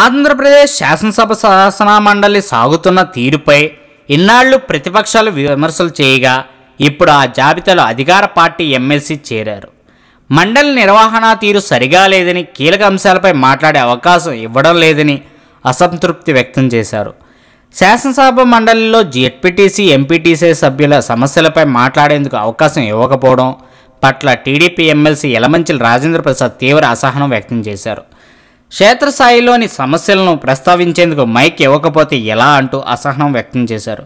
ఆంధ్రప్రదేశ్ శాసనసభ శాసన మండలి సాగుతున్న తీరుపై ఇన్నాళ్ళు ప్రతిపక్షాలు విమర్శలు చేయగా ఇప్పుడు ఆ జాబితాలో అధికార పార్టీ ఎమ్మెల్సీ చేరారు. మండలి నిర్వహణ తీరు సరిగా లేదని కీలక అంశాలపై మాట్లాడే అవకాశం ఇవ్వడం లేదని అసంతృప్తి వ్యక్తం చేశారు. శాసనసభ మండలిలో జెడ్పీటీసీ ఎంపీటీసీ సభ్యుల సమస్యలపై మాట్లాడేందుకు అవకాశం ఇవ్వకపోవడం పట్ల టీడీపీ ఎమ్మెల్సీ యలమంచిల రాజేంద్ర ప్రసాద్ తీవ్ర అసహనం వ్యక్తం చేశారు. క్షేత్రస్థాయిలోని సమస్యలను ప్రస్తావించేందుకు మైక్ ఇవ్వకపోతే ఎలా అంటూ అసహనం వ్యక్తం చేశారు.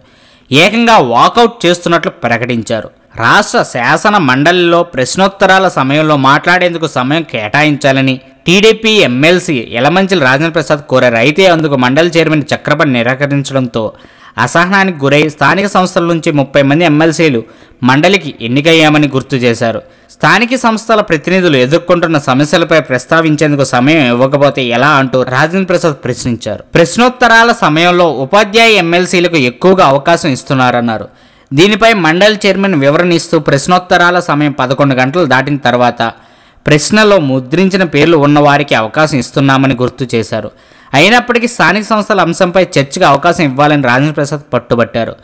ఏకంగా వాకౌట్ చేస్తున్నట్లు ప్రకటించారు. రాష్ట్ర శాసన మండలిలో ప్రశ్నోత్తరాల సమయంలో మాట్లాడేందుకు సమయం కేటాయించాలని టీడీపీ ఎమ్మెల్సీ ఎలమంచిల రాజేంద్ర ప్రసాద్ కోరారు. అయితే అందుకు మండలి చైర్మన్ చక్రపాణి నిరాకరించడంతో అసహనానికి గురై స్థానిక సంస్థల నుంచి ముప్పై మంది ఎమ్మెల్సీలు మండలికి ఎన్నికయ్యామని గుర్తు చేశారు. స్థానిక సంస్థల ప్రతినిధులు ఎదుర్కొంటున్న సమస్యలపై ప్రస్తావించేందుకు సమయం ఇవ్వకపోతే ఎలా అంటూ రాజేంద్ర ప్రసాద్ ప్రశ్నించారు. ప్రశ్నోత్తరాల సమయంలో ఉపాధ్యాయ ఎమ్మెల్సీలకు ఎక్కువగా అవకాశం ఇస్తున్నారన్నారు. దీనిపై మండలి చైర్మన్ వివరణ ఇస్తూ ప్రశ్నోత్తరాల సమయం పదకొండు గంటలు దాటిన తర్వాత ప్రశ్నలో ముద్రించిన పేర్లు ఉన్నవారికి అవకాశం ఇస్తున్నామని గుర్తు చేశారు. అయినప్పటికీ స్థానిక సంస్థల అంశంపై చర్చకు అవకాశం ఇవ్వాలని రాజేంద్ర ప్రసాద్ పట్టుబట్టారు.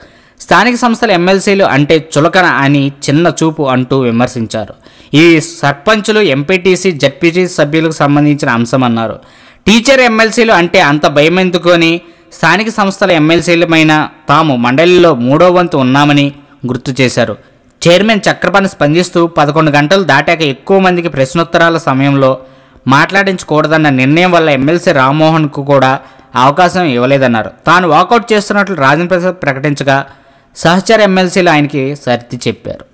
స్థానిక సంస్థల ఎమ్మెల్సీలు అంటే చులకన అని చిన్న చూపు అంటూ విమర్శించారు. ఈ సర్పంచులు ఎంపీటీసీ జడ్పీటీ సభ్యులకు సంబంధించిన అంశమన్నారు టీచర్ ఎమ్మెల్సీలు అంటే అంత భయం ఎందుకొని స్థానిక సంస్థల ఎమ్మెల్సీలమైన తాము మండలిలో మూడో వంతు ఉన్నామని గుర్తు చేశారు. చైర్మన్ చక్రపాణి స్పందిస్తూ పదకొండు గంటలు దాటాక ఎక్కువ మందికి ప్రశ్నోత్తరాల సమయంలో మాట్లాడించకూడదన్న నిర్ణయం వల్ల ఎమ్మెల్సీ రామ్మోహన్కు కూడా అవకాశం ఇవ్వలేదన్నారు. తాను వాకౌట్ చేస్తున్నట్లు రాజేంద్ర ప్రసాద్ ప్రకటించగా సహచర ఎమ్మెల్సీలు ఆయనకి సర్ది చెప్పారు.